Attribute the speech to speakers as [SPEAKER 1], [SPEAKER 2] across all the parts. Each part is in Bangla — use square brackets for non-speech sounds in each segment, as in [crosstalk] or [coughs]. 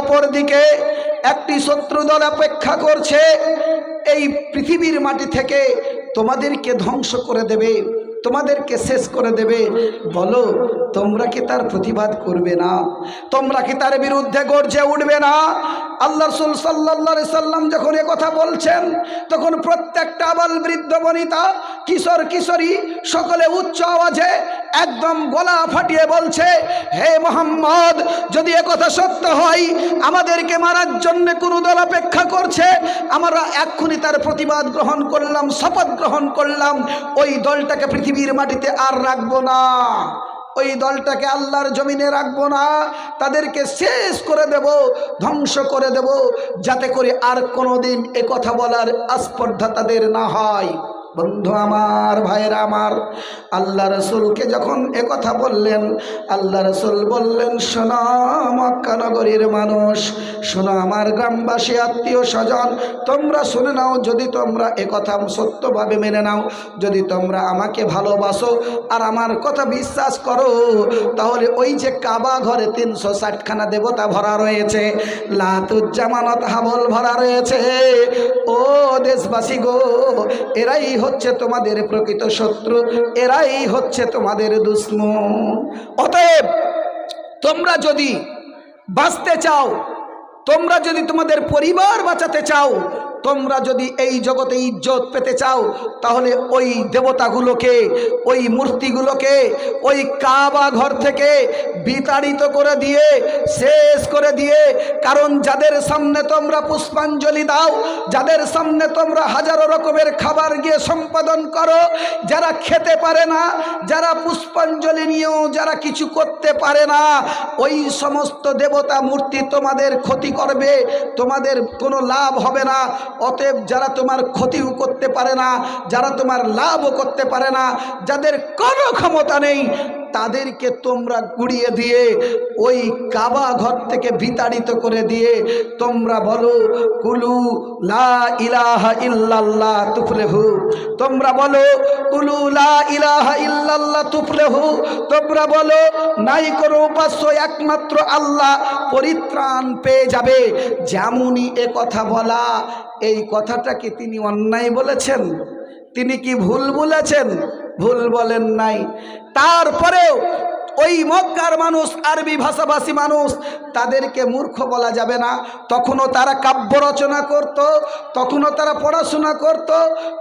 [SPEAKER 1] অপর দিকে একটি শত্রু দল অপেক্ষা করছে। এই পৃথিবীর মাটি থেকে তোমাদেরকে ধ্বংস করে দেবে, তোমাদেরকে শেষ করে দেবে। বলো, তোমরা কি তার প্রতিবাদ করবে না? তোমরা কি তার বিরুদ্ধে গর্জে উঠবে না? আল্লাহ রসুল সাল্লা সাল্লাম যখন এ কথা বলছেন, তখন প্রত্যেকটা আবাল বৃদ্ধ বনিতা, কিশোর কিশোরী, সকলে উচ্চ আওয়াজে একদম গলা ফাটিয়ে বলছে, হে মোহাম্মদ, যদি এ কথা সত্য হয়, আমাদেরকে মারার জন্য কোনো দল অপেক্ষা করছে? আমরা এক্ষুনি তার প্রতিবাদ গ্রহণ করলাম, শপথ গ্রহণ করলাম। ওই দলটাকে পৃথিবীর মাটিতে আর রাখব না। ওই দলটাকে আল্লাহর জমিনে রাখব না। তাদেরকে শেষ করে দেব, ধ্বংস করে দেব, যাতে করে আর কোনোদিন এ কথা বলার আস্পর্ধা তাদের না হয়। বন্ধু আমার ভাইরা আমার, আল্লাহ রসুলকে যখন কথা বললেন, আল্লাহ রসুল বললেন, শোনা মক্কানগরীর মানুষ, শোনো আমার গ্রামবাসী, আত্মীয় স্বজন, তোমরা শুনে নাও, যদি তোমরা এ কথা সত্যভাবে মেনে নাও, যদি তোমরা আমাকে ভালোবাসো আর আমার কথা বিশ্বাস করো, তাহলে ওই যে কাবা ঘরে তিনশো ষাটখানা দেবতা ভরা রয়েছে, লাতুজ্জামানত হাবল ভরা রয়েছে দেশবাসী গো, এরাই হচ্ছে তোমাদের প্রকৃত শত্রু, এরাই হচ্ছে তোমাদের দুশ্মন। অতএব তোমরা যদি বাঁচতে চাও, তোমরা যদি তোমাদের পরিবার বাঁচাতে চাও তোমরা যদি এই জগতে ইজ্জত পেতে চাও, তাহলে ওই দেবতাগুলোকে, ওই মূর্তিগুলোকে, ওই কাবা ঘর থেকে বিতাড়িত করে দিয়ে, শেষ করে দিয়ে, কারণ যাদের সামনে তোমরা পুষ্পাঞ্জলি দাও, যাদের সামনে তোমরা হাজারো রকমের খাবার গিয়ে সম্পাদন করো, যারা খেতে পারে না, যারা পুষ্পাঞ্জলি নিয়েও যারা কিছু করতে পারে না, ওই সমস্ত দেবতা মূর্তি তোমাদের ক্ষতি করবে, তোমাদের কোনো লাভ হবে না। অতএব যারা তোমার ক্ষতিও করতে পারে না, যারা তোমার লাভও করতে পারে না, যাদের কোনো ক্ষমতা নেই তাদেরকে তোমরা গুড়িয়ে দিয়ে ওই কাবা ঘর থেকে বিতাড়িত করে দিয়ে তোমরা বলো, কুলু লা ইলাহা ইল্লাল্লাহ তুফলেহু। তোমরা বলো, কুলু লা ইলাহা ইল্লাল্লাহ তুফলেহু। তোমরা বলো, নাই কোনো উপাস্য একমাত্র আল্লাহ পরিত্রাণ পেয়ে যাবে। যেমনই এ কথা বলা, এই কথাটাকে তিনি অন্যায় বলেছেন? তিনি কি ভুল বলেছেন? ভুল বলেন নাই। তারপরেও ওই মক্কার মানুষ, আরবি ভাষাভাষী মানুষ, তাদেরকে মূর্খ বলা যাবে না। তখনও তারা কাব্য রচনা করত, তখনও তারা পড়াশোনা করত,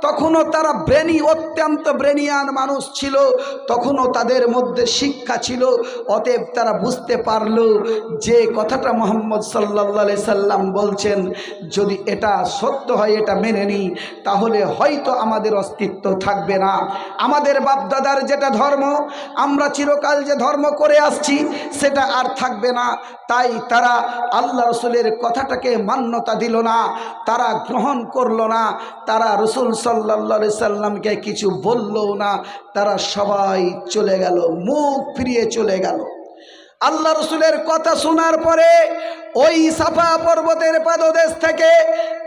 [SPEAKER 1] তখনও তারা ব্রেনি, অত্যন্ত ব্রেনিয়ান মানুষ ছিল। তখনও তাদের মধ্যে শিক্ষা ছিল, অতএব তারা বুঝতে পারল যে কথাটা মোহাম্মদ সাল্লা সাল্লাম বলছেন, যদি এটা সত্য হয়, এটা মেনে নিই তাহলে হয়তো আমাদের অস্তিত্ব থাকবে না। আমাদের বাপদাদার যেটা ধর্ম, আমরা চিরকাল যে ধর্ম করে আসছি, সেটা আর থাকবে না। তাই তারা আল্লাহ রসুলের কথাটাকে মান্যতা দিল না, তারা গ্রহণ করল না, তারা রসুল সাল্লা সাল্লামকে কিছু বললও না, তারা সবাই চলে গেল, মুখ ফিরিয়ে চলে গেল। আল্লাহ রসুলের কথা শোনার পরে ওই সাফা পর্বতের পাদদেশ থেকে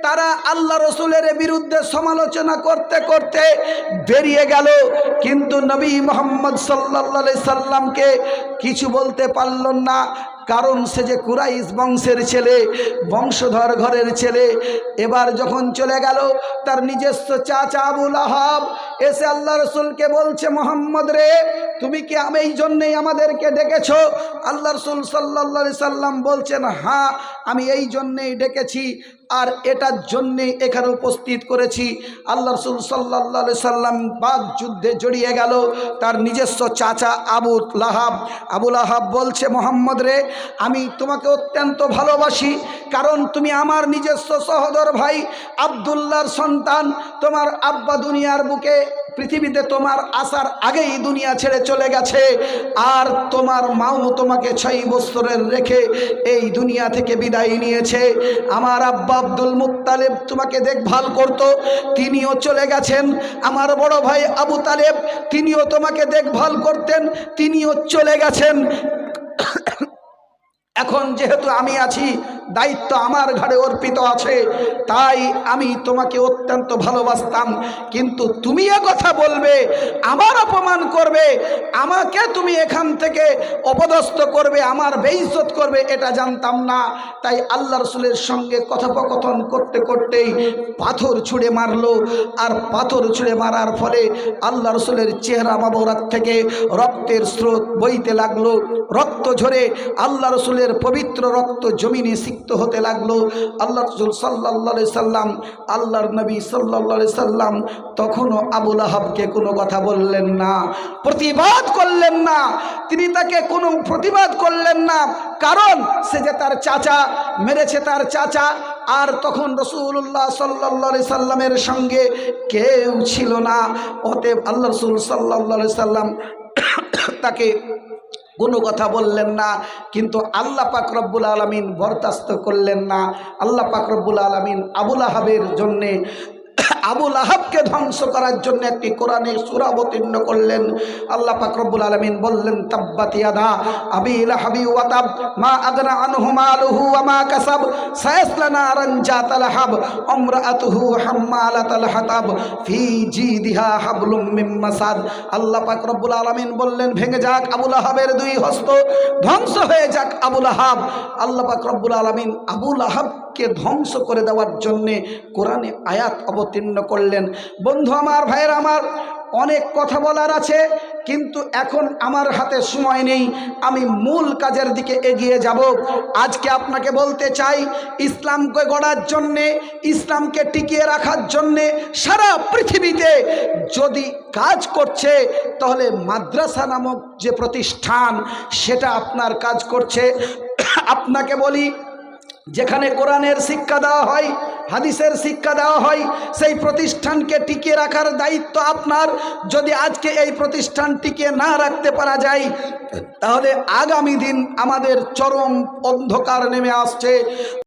[SPEAKER 1] তারা আল্লাহ রসুলের বিরুদ্ধে সমালোচনা করতে করতে বেরিয়ে গেল। কিন্তু নবী মোহাম্মদ সাল্লা সাল্লামকে কিছু বলতে পারল না। কারণ সে যে কুরাইশ বংশের ছেলে, বংশধর ঘরের ছেলে, এবার যখন চলে গেল, তার নিজস্ব চাচা আবুল আহাব এসে আল্লাহ রসুলকে বলছে, মোহাম্মদ রে, তুমি কি আমি এই জন্যেই আমাদেরকে ডেকেছ? আল্লাহ রসুল সাল্লা সাল্লাম বলছেন হ্যাঁ আমি এই জন্যেই ডেকেছি। আর এটার জন্যে এখানে উপস্থিত করেছি। আল্লাহ রসুল সাল্লা সাল্লাম বাঘ যুদ্ধে জড়িয়ে গেল। তার নিজস্ব চাচা আবু লাহাব। আবুল আহাব বলছে, মোহাম্মদ রে, আমি তোমাকে অত্যন্ত ভালোবাসি। কারণ তুমি আমার নিজস্ব সহদর ভাই। আবদুল্লার সন্তান। তোমার আব্বা দুনিয়ার বুকে পৃথিবীতে তোমার আসার আগেই দুনিয়া ছেড়ে চলে গেছে। আর তোমার মাও তোমাকে ছয় বছরের রেখে এই দুনিয়া থেকে বিদায় নিয়েছে। আমার আব্বা আব্দুল মুক্তালেব তোমাকে দেখভাল করত, তিনিও চলে গেছেন। আমার বড় ভাই আবু তালেব, তিনিও তোমাকে দেখভাল করতেন, তিনিও চলে গেছেন। এখন যেহেতু আমি আছি, দায়িত্ব আমার ঘাড়ে অর্পিত আছে, তাই আমি তোমাকে অত্যন্ত ভালোবাসতাম। কিন্তু তুমি এ কথা বলবে, আমার অপমান করবে, আমাকে তুমি এখান থেকে অপদস্থ করবে, আমার বেইজ্জত করবে, এটা জানতাম না। তাই আল্লাহ রসুলের সঙ্গে কথোপকথন করতে করতেই পাথর ছুঁড়ে মারলো। আর পাথর ছুঁড়ে মারার ফলে আল্লাহ রসুলের চেহারা মাবরাত থেকে রক্তের স্রোত বইতে লাগল। রক্ত ঝরে আল্লাহ রসুলের পবিত্র রক্ত জমিনে সিক্ত হতে লাগল। আল্লাহ রসুল সাল্লাহ সাল্লাম, আল্লাহর নবী সাল্লাহ সাল্লাম তখনও আবুল আহাবকে কোনো কথা বললেন না, প্রতিবাদ করলেন না। তিনি তাকে কোনো প্রতিবাদ করলেন না, কারণ সে যে তার চাচা, মেরেছে তার চাচা, আর তখন রসুল্লাহ সাল্লা সাল্লামের সঙ্গে কেউ ছিল না। অতএব আল্লাহ রসুল সাল্লা সাল্লাম তাকে কোনো কথা বললেন না, কিন্তু আল্লাহ পাকরব্বুল আলমিন বরদাস্ত করলেন না। আল্লাহ পাকরব্বুল আলমিন আবুল আহাবের জন্যে আবুল আহাবকে ধ্বংস করার জন্য একটি কোরআনে সুরা অবতীর্ণ করলেন। আল্লাহ পাক রব্বুল আলামিন বললেন, তাব্বাত ইয়াদা আবি লাহাবি ওয়া মা আগনা আনহু মালুহু ওয়া মা কাসাব, সায়াসলা নারান জাতাল হাব আমরাতুহু হাম্মালাতাল হাতাব ফি জিদিহা হাবলুম মিন মাসাদ। আল্লাহ পাক রব্বুল আলামিন বললেন, ভেঙে যাক আবুল আহাবের দুই হস্ত, ধ্বংস হয়ে যাক আবুল আহাব আল্লাহ পাক রব্বুল আলামিন আবুল আহাবকে ধ্বংস করে দেওয়ার জন্যে কোরআনে আয়াত অবতীর্ণ করলেন। বন্ধু আমার, ভাইয়ের আমার, অনেক কথা বলার আছে, কিন্তু এখন আমার হাতে সময় নেই। আমি মূল কাজের দিকে এগিয়ে যাব। আজকে আপনাকে বলতে চাই, ইসলামকে গড়ার জন্যে, ইসলামকে টিকিয়ে রাখার জন্যে সারা পৃথিবীতে যদি কাজ করছে, তাহলে মাদ্রাসা নামক যে প্রতিষ্ঠান, সেটা আপনার কাজ করছে। [coughs] আপনাকে বলি, যেখানে কোরআনের শিক্ষা দেওয়া হয় হাদিসের শিক্ষা দেওয়া হয়, সেই প্রতিষ্ঠানকে টিকিয়ে রাখার দায়িত্ব আপনার। যদি আজকে এই প্রতিষ্ঠান টিকিয়ে না রাখতে পারা যায়, তাহলে আগামী দিন আমাদের চরম অন্ধকার নেমে আসছে।